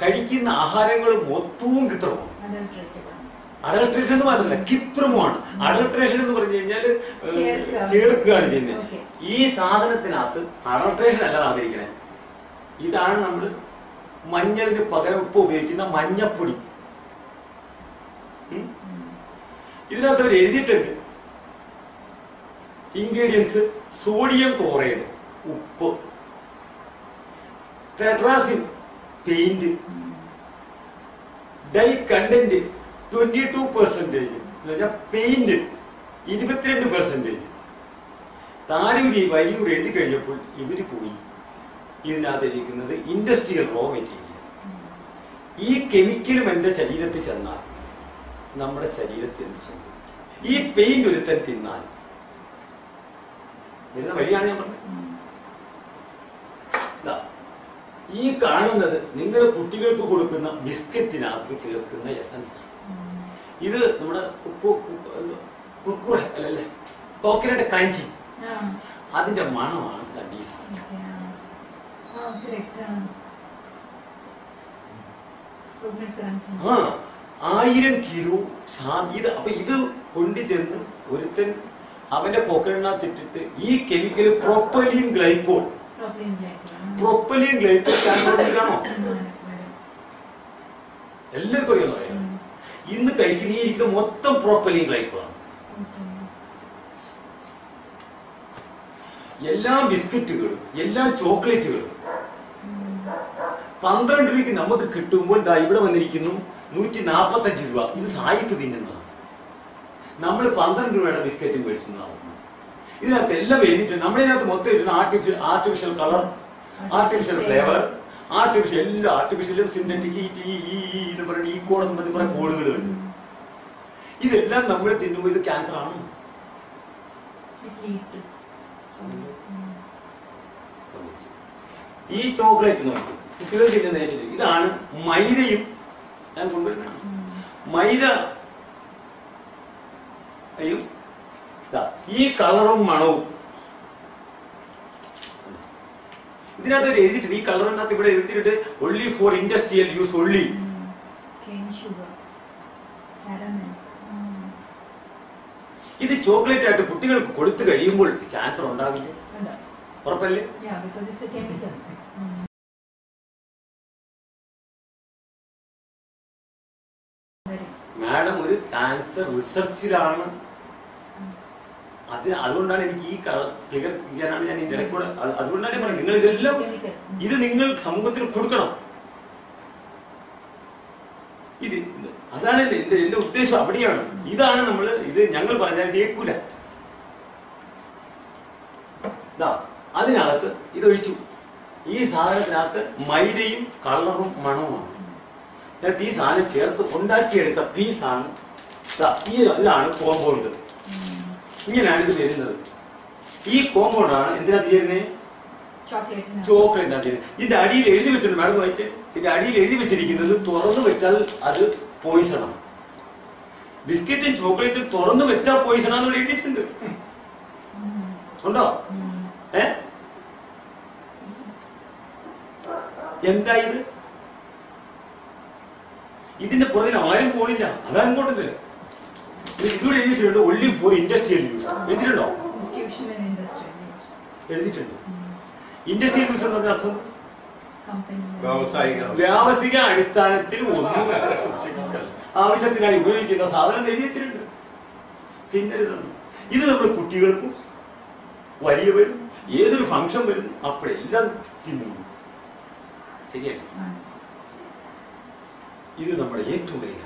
കഴിക്കുന്ന ആഹാരങ്ങൾ മൊത്തവും കിത്രമാണ്. അഡൾട്രേഷൻ എന്ന് മാത്രമല്ല കിത്രമാണ് അഡൾട്രേഷൻ എന്ന് പറഞ്ഞു കഴിഞ്ഞാൽ ചേർക്കുക. ചേർക്കുകയാണ് ചെയ്യുന്നത്. ഈ സാധനത്തിനകത്ത് അഡൾട്രേഷൻ അല്ല നടന്നിരിക്കണേ. ഇതാണ് നമ്മൾ മഞ്ഞളിന് പകരം ഉപ്പ് ഉപയോഗിക്കുന്ന മഞ്ഞപ്പൊടി. ഇതിനകത്ത് അവർ എഴുതിയിട്ടുണ്ട്. ഇൻഗ്രീഡിയൻസ് സോഡിയം ക്ലോറൈഡ് ഉപ്പ് tartrazine paint dye content twenty two percentage paint ഇരുപത്തിരണ്ട് പെർസെന്റേജ് താഴെ ഈ വഴി കൂടെ എഴുതി കഴിഞ്ഞപ്പോൾ ഇവർ പോയി. ഇതിനകത്ത് ഇരിക്കുന്നത് ഇൻഡസ്ട്രിയൽ റോ മെറ്റീരിയൽ ഈ കെമിക്കലും എന്റെ ശരീരത്തിൽ ചെന്നാൽ നമ്മുടെ ശരീരത്തിൽ എന്ത് സംഭവിക്കും? ഈ പെയിന്റ് ഒരുത്തൻ തിന്നാൽ. വരുന്ന വഴിയാണ് ഞാൻ പറഞ്ഞത്. ഈ കാണുന്നത് നിങ്ങളുടെ കുട്ടികൾക്ക് കൊടുക്കുന്ന ബിസ്ക്കറ്റിനകത്ത് ചേർക്കുന്ന എസൻസ് ഇത് നമ്മുടെ കുക്കു- അല്ലല്ലേ? കോക്കനട്ട് കാഞ്ചി അതിന്റെ മണമാണ് okay, ആ. ആയിരം കിലോ ഇത് അപ്പൊ ഇത് കൊണ്ടു ചെന്ന് ഒരുത്തൻ അവന്റെ കോക്കനട്ടിനകത്ത് ഇട്ടിട്ട് ഈ കെമിക്കൽ പ്രൊപ്പലിൻ ഗ്ലൈക്കോൾ. പ്രൊപ്പലിൻ ആണ്, ആണ്. എല്ലാവർക്കും അറിയാവുന്ന ഇന്ന് കഴിക്കുന്ന ഈ ഇരിക്കുന്ന മൊത്തം പ്രൊപ്പലിൻ ഗ്ലൈക്കോളാണ് Okay. എല്ലാ ബിസ്ക്കറ്റുകളും എല്ലാ ചോക്ലേറ്റുകളും പന്ത്രണ്ട് രൂപയ്ക്ക് നമുക്ക് കിട്ടുമ്പോൾ ദാ ഇവിടെ വന്നിരിക്കുന്നു നൂറ്റി നാൽപ്പത്തഞ്ച് രൂപ. ഇത് സായിപ്പ് തിന്നുന്നതാണ്. നമ്മൾ പന്ത്രണ്ട് രൂപയുടെ ബിസ്ക്കറ്റും മേടിക്കുന്നതാണ് ഇതിനകത്ത് എല്ലാം എഴുതിയിട്ടുണ്ട്. നമ്മുടെ ഇതിനകത്ത് മൊത്തം എഴുതുന്ന artificial artificial colour artificial flavour artificial എല്ലാം ആർട്ടിഫിഷ്യലും സിന്തറ്റിക് ഈ എന്ന് പറയുന്ന ഈ കോഡ് എന്ന് പറഞ്ഞ കുറെ കോഡുകളുണ്ട് ഇതെല്ലാം നമ്മൾ തിന്നുമ്പോൾ ഇത് ക്യാൻസർ ആണ്. ഈ ചോക്ലേറ്റ് നോക്കി. കുട്ടികൾ തിന്നുന്ന ഇതാണ് മൈദയും ഞാൻ കൊണ്ടുവരുന്നതാണ്. ഉം. മൈദ അയ്യോ. ഈ കളറും മണവും. ഇതിനകത്ത് ഒരു എഴുതിയിട്ടുണ്ട്. ഈ കളറിനകത്ത് ഇവിടെ എഴുതിയിട്ടുണ്ട്. Only for industrial use only. ഇത് ചോക്ലേറ്റ് ആയിട്ട് കുട്ടികൾക്ക് കൊടുത്തു കഴിയുമ്പോൾ ക്യാൻസർ ഉണ്ടാവില്ല. ഉറപ്പല്ലേ. മാഡം ഒരു ക്യാൻസർ റിസർച്ചിലാണ് അത് അതുകൊണ്ടാണ് എനിക്ക് ഈ ക്ലിയർ ചെയ്യാനാണ് ഞാൻ ഇതിന്റെ ഇടയ്ക്കൂടെ അത് അതുകൊണ്ടാണ് ഞാൻ നിങ്ങൾ ഇതെല്ലാം ഇത് നിങ്ങൾ സമൂഹത്തിന് കൊടുക്കണം. ഇത് അതാണ് എന്റെ എന്റെ ഉദ്ദേശം. അവിടെയാണ്. ഇതാണ് നമ്മൾ ഇത് ഞങ്ങൾ പറഞ്ഞാൽ ദാ, അതിനകത്ത് ഇതൊഴിച്ചു ഈ സാധനത്തിനകത്ത് മൈദയും കളറും മണവുമാണ്. ഇതിനകത്ത് ഈ സാധനം ചേർത്ത് ഉണ്ടാക്കിയെടുത്ത പീസാണ് ഈ ഇതാണ് കോമ്പൗണ്ട്. ഇങ്ങനെയാണ് ഇത് വരുന്നത്. ഈ കോമ്പൗണ്ടാണ് എന്തിനകത്ത് ചേരുന്നത് Chocolate. ന്. ചോക്ലേറ്റ് ആണ് ഇതിന്റെ അടിയിൽ എഴുതി വെച്ചിട്ടുണ്ട്. മാഡം വായിച്ചേ. ഇതിന്റെ അടിയിൽ എഴുതി വെച്ചിരിക്കുന്നത് തുറന്നു വെച്ചാൽ അത് പോയിസണാണ് ബിസ്ക്കറ്റും ചോക്ലേറ്റും തുറന്നു വെച്ചാൽ പോയിസണാന്ന് എഴുതിയിട്ടുണ്ട്. ഉം. ഉണ്ടോ? ഏ? എന്താ ഇത്? ഇതിന്റെ പുറകിൽ ആരും പോണില്ല. അതാണ് ഇമ്പോർട്ടന്റ് എഴുതിയിട്ടുണ്ട് ഒള്ളി ഫോർ ഇൻഡസ്ട്രിയൽ യൂസ് എഴുതിയിട്ടുണ്ടോ Institutional and industrial use. എഴുതിയിട്ടുണ്ട്? ഇൻഡസ്ട്രിയൽ യൂസ് എന്ന് പറഞ്ഞ അർത്ഥം. വ്യാവസായിക വ്യാവസായിക അടിസ്ഥാനത്തിൽ ഒന്നും ആവശ്യത്തിനായി ഉപയോഗിക്കുന്ന സാധനം എഴുതിയിട്ടുണ്ട് തിന്നരുതെന്ന് ഇത് നമ്മൾ കുട്ടികൾക്കും വലിയവരും ഏതൊരു ഫംഗ്ഷൻ വരുന്നു അപ്പോഴെല്ലാം തിന്നുന്നു. ശരിയല്ലേ. ഇത് നമ്മുടെ ഏറ്റവും വലിയ